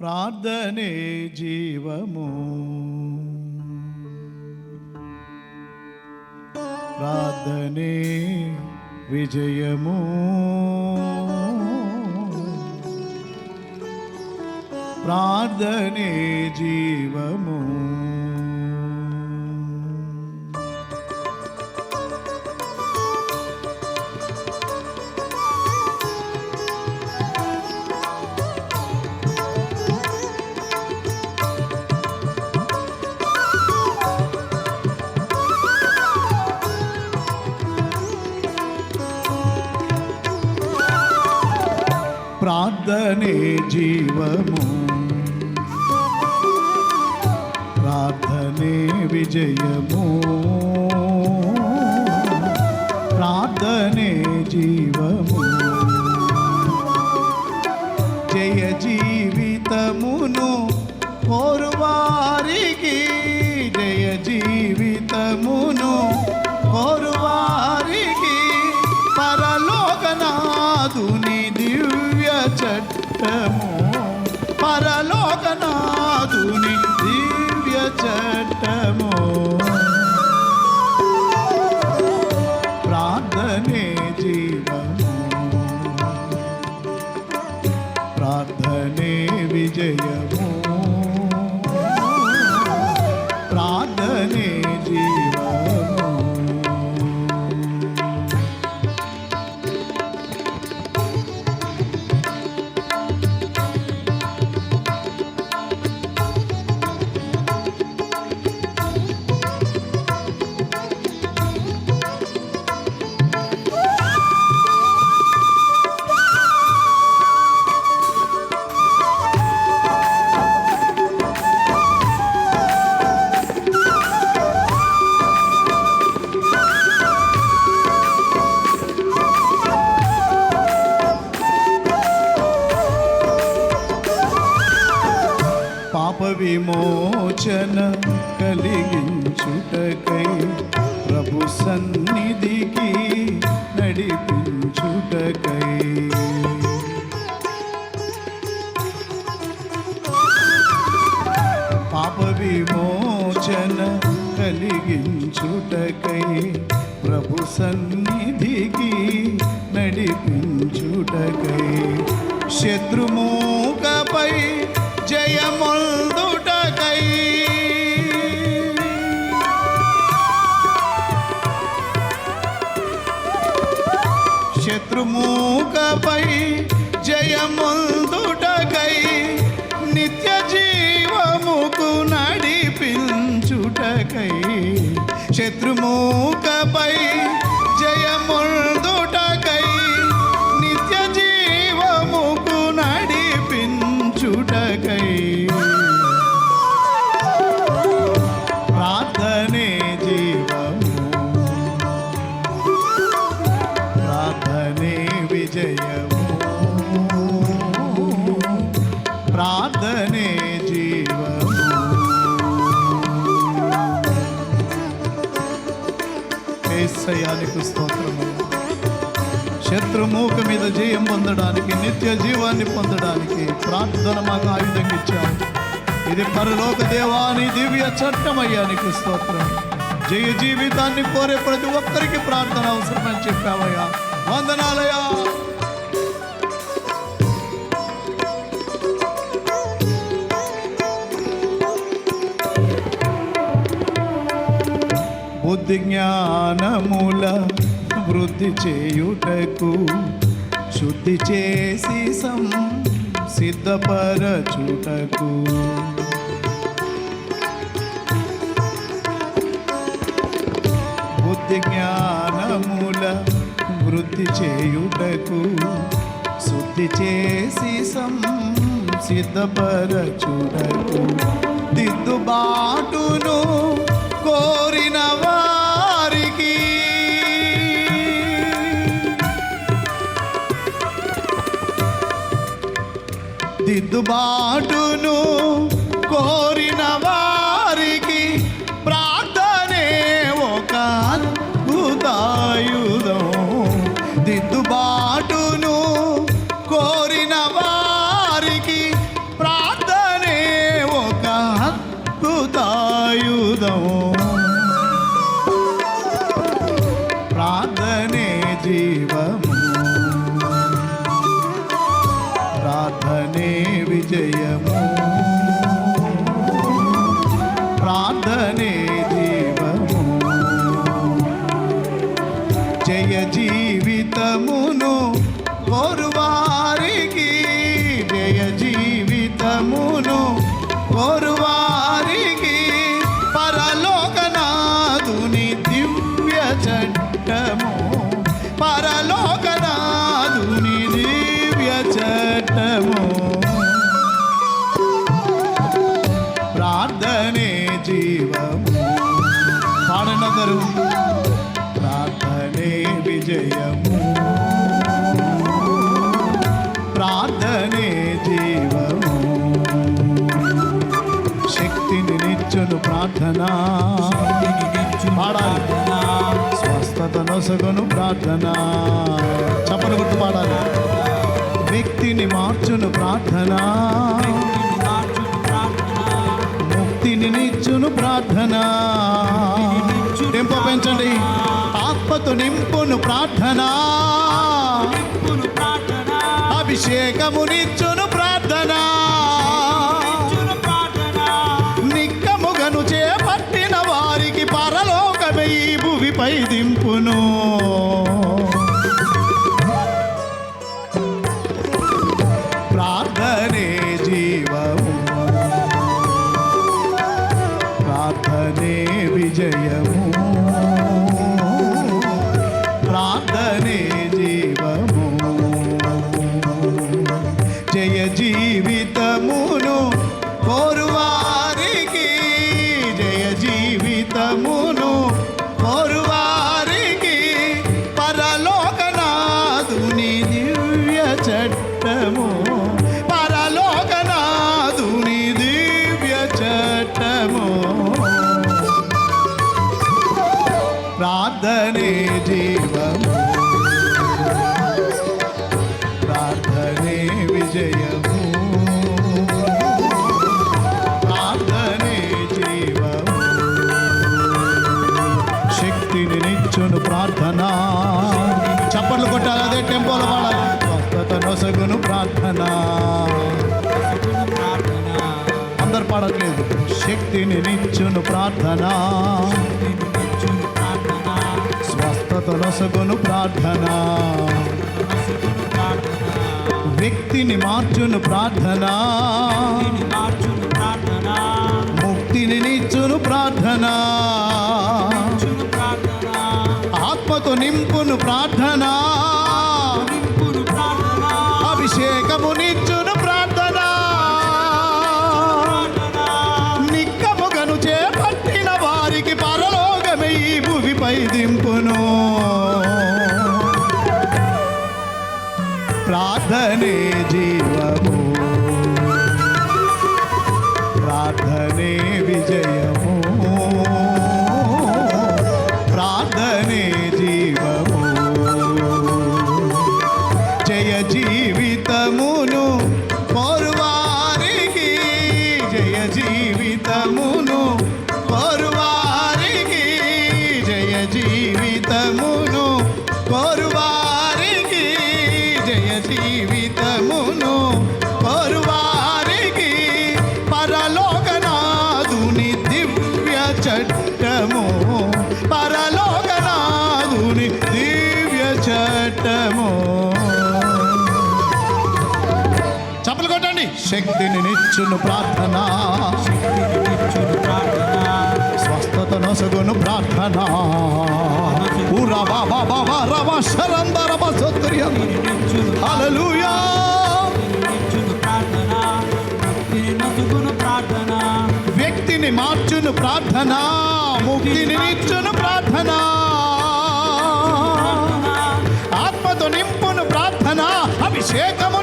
ప్రార్థనే జీవము. ప్రార్థనే విజయము. ప్రార్థనే జీవము. ప్రార్థనే జీవము. ప్రార్థనే విజయము. ప్రార్థనే జీవము. జయ జీవితమును కోరువారికి. జయ జీవితమును కోరువారికి. పరలోకనాథుని దివ్య చట్ట చట్టము పరలోకనాథుని దివ్య చట్ట కలిగించుటకై ప్రభు సన్నిధికి నడిపించుటకై. పాప విమోచన కలిగించుటకై ప్రభు సన్నిధికి నడిపించుటకై. శత్రుమూకపై శత్రుమూకపై జయముందుటకై నిత్య జీవముకు నడిపించుటకై శత్రుముఖపై నీకు స్తోత్రము. శత్రుమూక మీద జయం పొందడానికి నిత్య జీవాన్ని పొందడానికి ప్రార్థన మాకు ఆయుధం ఇచ్చావు. ఇది పరలోక దేవాని దివ్య చట్టమయ్యానికి స్తోత్రం. జయ జీవితాన్ని కోరే ప్రతి ఒక్కరికి ప్రార్థన అవసరమని చెప్పావయ్యా. వందనాలయా బుద్ధి జ్ఞానముల వృద్ధి చేయుటకు శుద్ధి చేసి సం సిద్ధపరచుటకు. బుద్ధి జ్ఞానముల వృద్ధి చేయుటకు శుద్ధి చేసి సం సిద్ధపరచుటకు. దిద్దుబాటును కోరిన వారికి. దిద్దుబాటును కోరిన వారికి ప్రార్థనే ఒక అద్భుతాయుధం. దిద్దుబాటును కోరిన వారికి ప్రార్థనే ఒక అద్భుతాయుధం. అందరూ ప్రార్థనే విజయము. ప్రార్థనే జీవము. శక్తిని నిచ్చును ప్రార్థన. పాడాలి. స్వస్థత నొసగును ప్రార్థన. చప్పలు గుర్తు పాడాలి. వ్యక్తిని మార్చును ప్రార్థన. ముక్తిని నిచ్చును ప్రార్థన. టెంపో పెంచండి. ఆత్మతో నింపును ప్రార్థన. అభిషేకము నిచ్చును ప్రార్థన. నిక్కముగను చేపట్టిన వారికి పరలోకమే ఈ భూమిపై దింపును. జీవితమును పాడట్లేదు శక్తిని నిచ్చును ప్రార్థన. స్వస్థత ప్రార్థన. వ్యక్తిని మార్చును ప్రార్థన. ముక్తిని నిచ్చును ప్రార్థన. ఆత్మతో నింపును ప్రార్థనా. జీవితమును కోరువారికి పరలోకనాథుని దివ్య చట్టము. పరలోకనాథుని దివ్య చట్టము. చప్పలు కొట్టండి. శక్తిని నిచ్చును ప్రార్థన. స్వస్థత నొసగును ప్రార్థన. ఊరా బాబా బాబా రవ శరందర బసత్రియం హల్లెలూయా. వ్యక్తిని మార్చును ప్రార్థన ముక్తిని నిచ్చును ప్రార్థన. ఆత్మతో నింపును ప్రార్థన అభిషేకము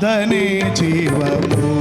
ప్రార్థనే జీవము.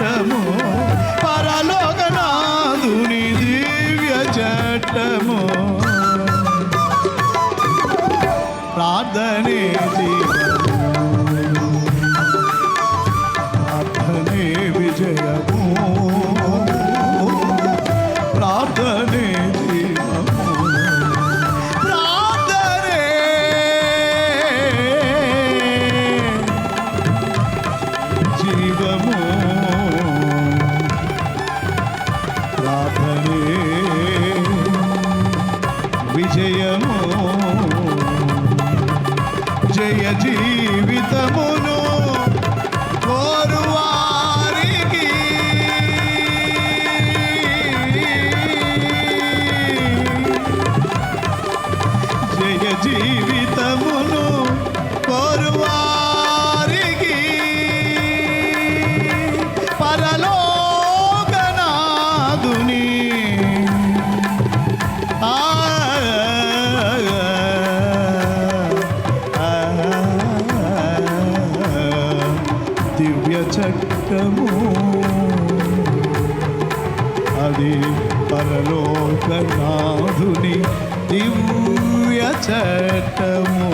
చట్టము చట్టము అది పరలోకనాథుని దివ్య చట్టము.